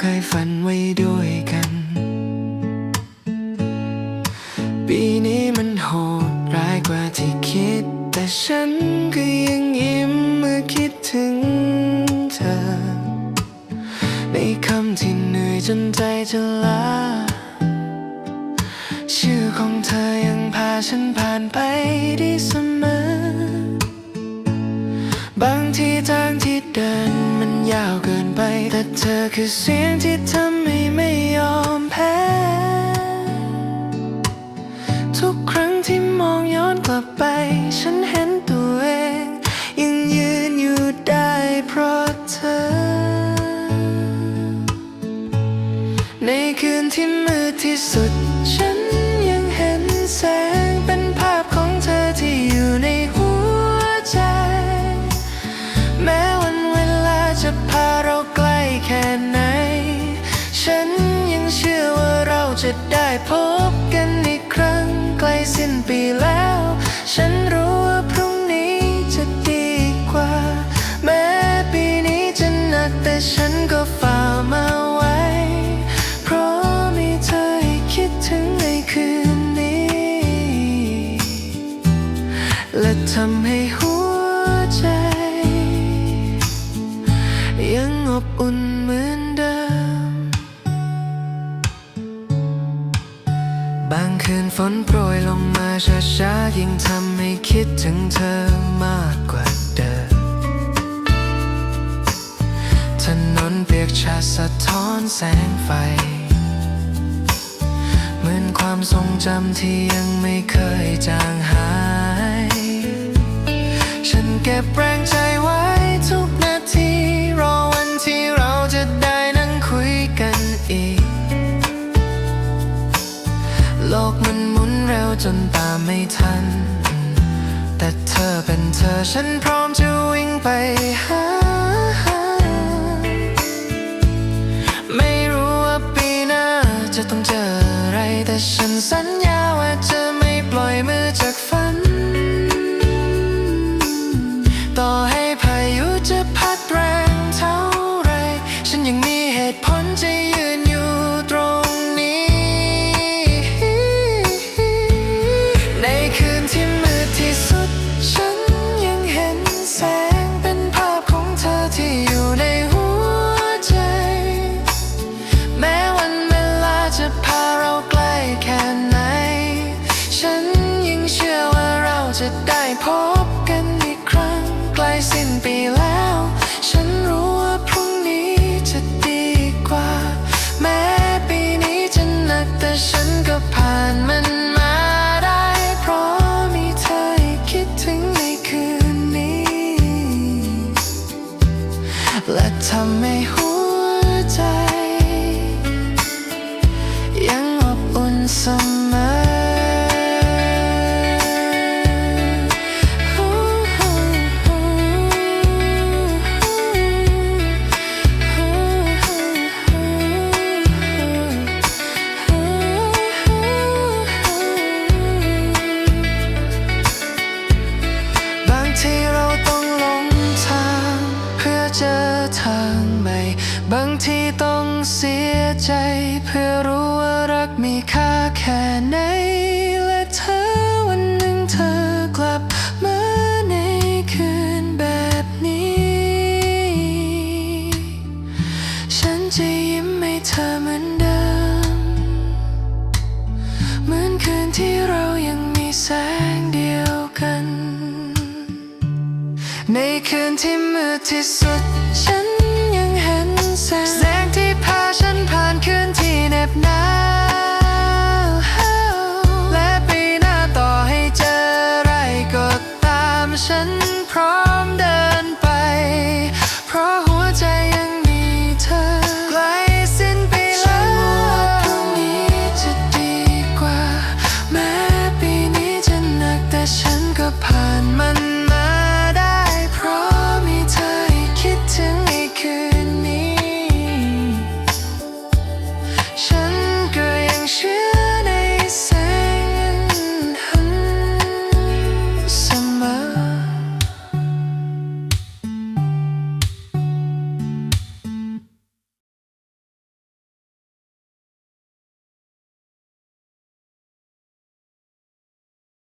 เหมือนคืนที่เราเคยฝันไว้ด้วยกัน ปีนี้มันโหดร้ายกว่าที่คิด แต่ฉันก็ยังยิ้มเมื่อคิดถึงเธอ ในคำที่เหนื่อยจนใจจะลา ชื่อของเธอยังพาฉันผ่านไปได้เสมอ บางทีทางที่เดินมันยาวเกิน แต่เธอคือเสียงที่ทำให้ไม่ยอมแพ้ ทุกครั้งที่มองย้อนกลับไป ฉันเห็นตัวเอง ยังยืนอยู่ได้เพราะเธอ ในคืนที่มืดที่สุด ฉันยังเห็นแสง จะได้พบกันอีกครั้งใกล้สิ้นปีแล้ว ฉันรู้ว่าพรุ่งนี้จะดีกว่า แม้ปีนี้จะหนักแต่ฉันก็ฝ่ามาไว้ เพราะมีเธอให้คิดถึงในคืนนี้ และทำให้หัวใจ ยังอบอุ่น คืนฝนโปรยลงมาช้าๆยิ่งทำให้คิดถึงเธอมากกว่าเดิมถนนเปียกชาสะท้อนแสงไฟ เหมือนความทรงจำที่ยังไม่เคยจางหาย ฉันเก็บแรงใจไว้ จนตามไม่ทัน แต่เธอเป็นเธอฉันพร้อมจะวิ่งไปหาไม่รู้ว่าปีหน้าจะต้องเจออะไร แต่ฉันสัญญาว่าจะไม่ปล่อยมือจากฝัน ต่อให้ ใจเพื่อรู้ว่ารักมีค่าแค่ไหน และเธอวันหนึ่งเธอกลับมาในคืนแบบนี้ ฉันจะยิ้มให้เธอเหมือนเดิม เหมือนคืนที่เรายังมีแสงเดียวกัน ในคืนที่มืดที่สุดฉัน if not